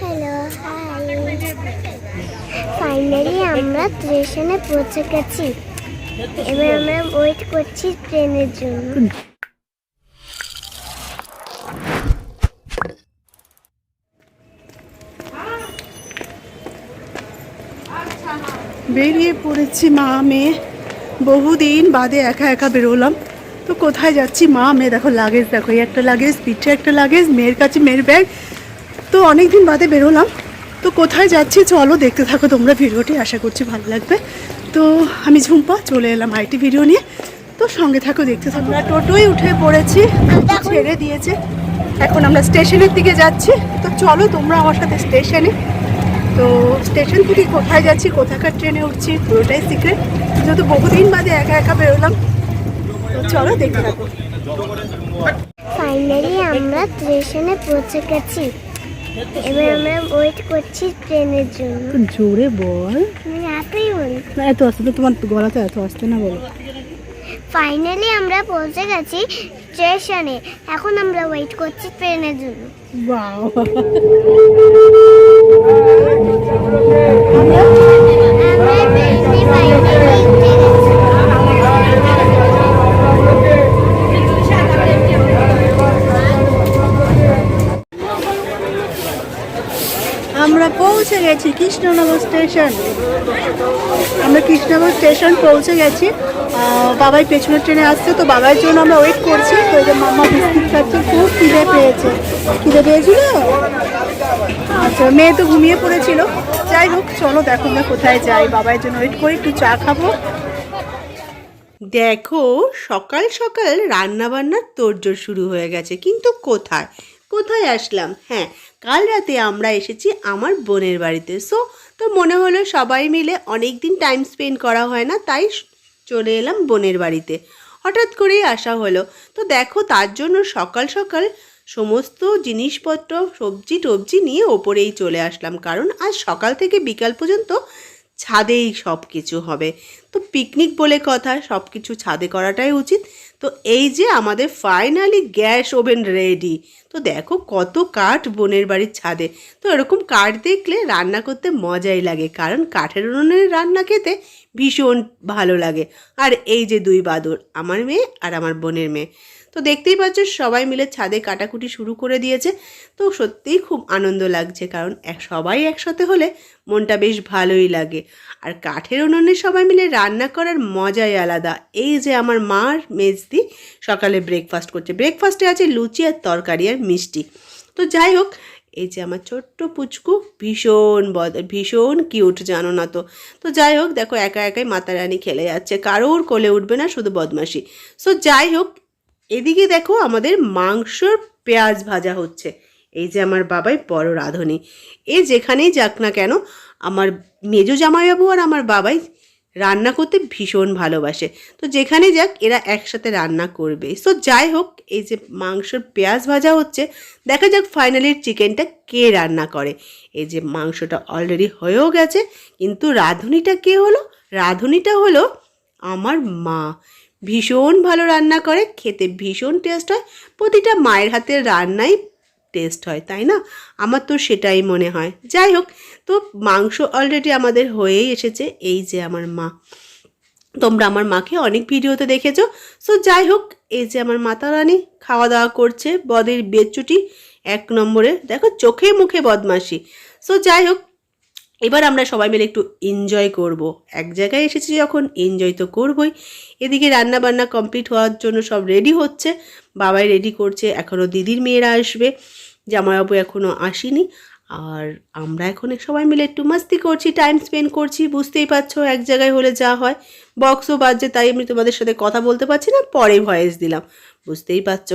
Hello finally আমরা স্টেশনে পৌঁছে গেছি। এবার আমরা ওয়েট করছি ট্রেনের জন্য। বেরিয়ে পড়েছি মা, মেয়ে। বহুদিন বাদে একা একা বেরোলাম। তো কোথায় যাচ্ছি? মা, মেয়ে, দেখো লাগেজ দেখো একটা লাগেজ পিঠে একটা লাগেজ মেয়ের কাছে মেয়ের ব্যাগ তো অনেক দিন বাদে বেরোলাম তো কোথায় যাচ্ছি চলো দেখতে থাকো তোমরা ভিডিওটি, আশা করছি ভালো লাগবে। তো আমি ঝুম্পা, চলে এলাম আইটি ভিডিও নিয়ে। তো সঙ্গে থাকো, দেখতে থাকো। আমরা টোটোই উঠে পড়েছি ছেড়ে দিয়েছে। এখন আমরা স্টেশনের দিকে যাচ্ছি। তো চলো তোমরা আমার সাথে স্টেশনে। তো স্টেশন থেকে কোথায় যাচ্ছি, কোথাকার ট্রেনে উঠছি, পুরোটাই সিক্রেট যেহেতু বহুদিন বাদে একা একা বেরোলাম তো চলো দেখতে থাকো ফাইনালি আমরা স্টেশনে পৌঁছে গেছি। এবার আমরা ওয়েট করছি ট্রেনের জন্য। জোরে বল। এতই বলি না এত আসতে তোমার গলা তো এত আসতে না বলো। ফাইনালি আমরা পৌঁছে গেছি স্টেশনে এখন আমরা ওয়েট করছি ট্রেনের জন্য। আমরা ট্রেনে ফাইনালি উঠে গেছি আমরা পৌঁছে গেছি, কৃষ্ণনগর স্টেশন। আমরা কৃষ্ণনগর স্টেশন পৌঁছে গেছি। বাবাই পেছনের ট্রেনে আসছে, তো বাবার জন্য আমরা ওয়েট করছি। তো যে মাম্মা বিস্কিট খাচ্ছে, খুব খিদে পেয়েছে। খিদে পেয়েছিল? আচ্ছা মেয়ে তো ঘুমিয়ে পড়েছিল। যাই হোক, চলো দেখো আমরা কোথায় যাই। বাবার জন্য ওয়েট করি, একটু চা খাব। দেখো, সকাল সকাল রান্না বান্নার তোড়জোড় শুরু হয়ে গেছে, কিন্তু কোথায়? কোথায় আসলাম? হ্যাঁ কাল রাতে আমরা এসেছি আমার বোনের বাড়িতে। সো তো মনে হলো সবাই মিলে অনেক দিন টাইম স্পেন্ড করা হয় না, তাই চলে এলাম বোনের বাড়িতে। হঠাৎ করেই আসা হলো, তো দেখো তার জন্য সকাল সকাল সমস্ত জিনিসপত্র, সবজি টবজি নিয়ে ওপরেই চলে আসলাম। কারণ আজ সকাল থেকে বিকাল পর্যন্ত ছাদেই সব কিছু হবে। তো পিকনিক বলে কথা সব কিছু ছাদে করাটাই উচিত। তো এই যে আমাদের ফাইনালি গ্যাস ওভেন রেডি তো দেখো কত কাঠ বোনের বাড়ির ছাদে। তো এরকম কাঠ দেখলে রান্না করতে মজাই লাগে, কারণ কাঠের উনুনের রান্না খেতে ভীষণ ভালো লাগে। আর এই যে দুই বাদর, আমার মেয়ে আর আমার বোনের মেয়ে। তো দেখতেই পাচ্ছ সবাই মিলে ছাদে কাটাকুটি শুরু করে দিয়েছে। তো সত্যিই খুব আনন্দ লাগছে, কারণ এক, সবাই একসাথে হলে মনটা বেশ ভালোই লাগে। আর কাঠের উনুনে সবাই মিলে রান্না করার মজাই আলাদা। এই যে আমার মার মেজদি সকালে ব্রেকফাস্ট করছে। ব্রেকফাস্টে আছে লুচি আর তরকারি, আর মিষ্টি। তো যাই হোক, এই যে আমার ছোট্ট পুচকু ভীষণ বদ ভীষণ কিউট জানো না তো? তো যাই হোক, দেখো একা একাই মাতা রানী খেলে যাচ্ছে। কারোর কোলে উঠবে না, শুধু বদমাসি সো যাই হোক, এদিকে দেখো আমাদের মাংসর পেঁয়াজ ভাজা হচ্ছে। এই যে আমার বাবাই বড় রাঁধুনি। এ যেখানেই যাক না কেন, আমার মেজো জামাইবাবু আর আমার বাবাই রান্না করতে ভীষণ ভালোবাসে। তো যেখানে যাক, এরা একসাথে রান্না করবে। সো যাই হোক, এই যে মাংসর পেঁয়াজ ভাজা হচ্ছে, দেখা যাক ফাইনালি চিকেনটা কে রান্না করে। এই যে মাংসটা অলরেডি হয়েও গেছে, কিন্তু রাঁধুনিটা কে হলো? রাঁধুনিটা হলো আমার মা। ভীষণ ভালো রান্না করে, খেতে ভীষণ টেস্ট হয়। প্রতিটা মায়ের হাতের রান্নাই টেস্ট হয়, তাই না? আমার তো সেটাই মনে হয়। যাই হোক, তো মাংস অলরেডি আমাদের হয়েই এসেছে, এই যে আমার মা। তোমরা আমার মাকে অনেক ভিডিওতে দেখেছ। সো যাই হোক, এই যে আমার মাতা রানী খাওয়া দাওয়া করছে, বদের বেচুটি এক নম্বরে। দেখো, চোখে মুখে বদমাসি সো যাই হোক এবার আমরা সবাই মিলে একটু এনজয় করব। এক জায়গায় এসেছি যখন এনজয় তো করবই। এদিকে রান্না বান্না কমপ্লিট হওয়ার জন্য সব রেডি হচ্ছে। বাবাই রেডি করছে এখনও দিদির মেয়েরা আসবে। জামাইবাবু এখনও আসেনি। আর আমরা এখন সবাই মিলে একটু মাস্তি করছি টাইম স্পেন্ড করছি, বুঝতেই পারছ, এক জায়গায় হলে যা হয়। বক্সও বাজছে, তাই আমি তোমাদের সাথে কথা বলতে পারছি না, পরে ভয়েস দিলাম, বুঝতেই পারছ।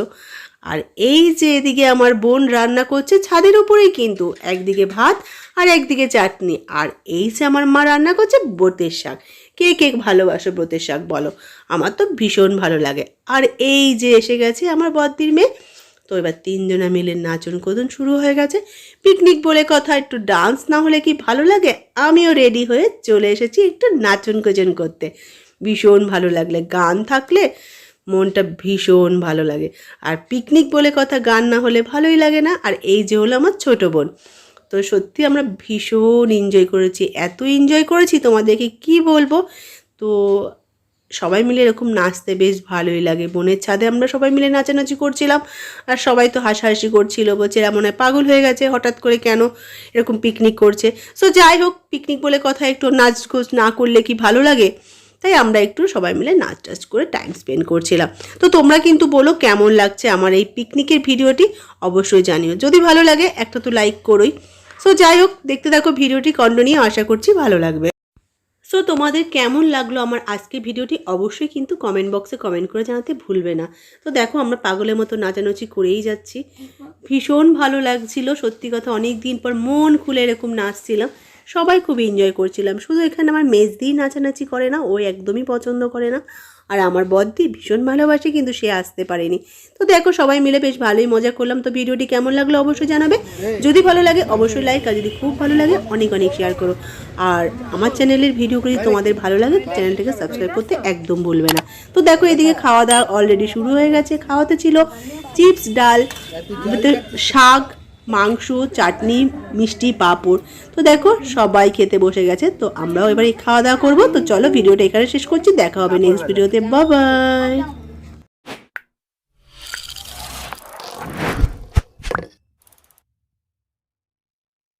আর এই যে এদিকে আমার বোন রান্না করছে, ছাদের উপরেই কিন্তু, একদিকে ভাত আর একদিকে চাটনি। আর এই যে আমার মা রান্না করছে, বোতের শাক। কে কে ভালোবাসো ব্রতের শাক বলো? আমার তো ভীষণ ভালো লাগে। আর এই যে এসে গেছে আমার বদ্দির মেয়ে তো এবার তিনজনা মিলে নাচন কোদন শুরু হয়ে গেছে। পিকনিক বলে কথা, একটু ডান্স না হলে কি ভালো লাগে? আমিও রেডি হয়ে চলে এসেছি একটু নাচন কোজন করতে। ভীষণ ভালো লাগলে গান থাকলে মনটা ভীষণ ভালো লাগে। আর পিকনিক বলে কথা, গান না হলে ভালোই লাগে না। আর এই যে হলো আমার ছোটো বোন। তো সত্যি আমরা ভীষণ এনজয় করেছি, এত এনজয় করেছি তোমাদেরকে কি বলব? তো সবাই মিলে এরকম নাচতে বেশ ভালোই লাগে। বোনের ছাদে আমরা সবাই মিলে নাচানাচি করছিলাম আর সবাই তো হাসাহাসি করছিল, বলছে এরা মনে হয় পাগল হয়ে গেছে, হঠাৎ করে কেন এরকম পিকনিক করছে? সো যাই হোক পিকনিক বলে কথা একটু নাচ না করলে কি ভালো লাগে? তাই আমরা একটু সবাই মিলে নাচ টাচ করে টাইম স্পেন্ড করছিলাম। তো তোমরা কিন্তু বলো কেমন লাগছে আমার এই পিকনিকের ভিডিওটি? অবশ্যই জানিও। যদি ভালো লাগে, একটা তো লাইক করোই। সো যাই হোক, দেখতে থাকো ভিডিওটি কন্টিনিউ আশা করছি ভালো লাগবে। সো তোমাদের কেমন লাগল আমার আজকের ভিডিওটি? অবশ্যই কিন্তু কমেন্ট বক্সে কমেন্ট করে জানাতে ভুলবে না। তো দেখো, আমরা পাগলের মতো নাচানাচি করেই যাচ্ছি। ভীষণ ভালো লাগছিল, সত্যি কথা অনেক দিন পর মন খুলে এরকম নাচছিলাম। সবাই খুব এনজয় করছিলাম। শুধু এখানে আমার মেজ দিয়েই নাচানাচি করে না, ও একদমই পছন্দ করে না। আর আমার বদ্দি ভীষণ ভালোবাসে, কিন্তু সে আসতে পারেনি। তো দেখো, সবাই মিলে বেশ ভালোই মজা করলাম। তো ভিডিওটি কেমন লাগল অবশ্যই জানাবে। যদি ভালো লাগে অবশ্যই লাইক আর যদি খুব ভালো লাগে অনেক অনেক শেয়ার করো। আর আমার চ্যানেলের ভিডিওগুলি তোমাদের ভালো লাগে, তো চ্যানেলটাকে সাবস্ক্রাইব করতে একদম ভুলবে না। তো দেখো, এদিকে খাওয়া দাওয়া অলরেডি শুরু হয়ে গেছে। খাওয়াতে ছিল চিপস ডাল, শাক মাংস চাটনি মিষ্টি পাঁপড়। তো দেখো সবাই খেতে বসে গেছে। তো আমরাও এবার খাওয়া দাওয়া করব। তো চলো ভিডিওটা এখানে শেষ করছি। দেখা হবে নেক্সট ভিডিওতে। বাবাই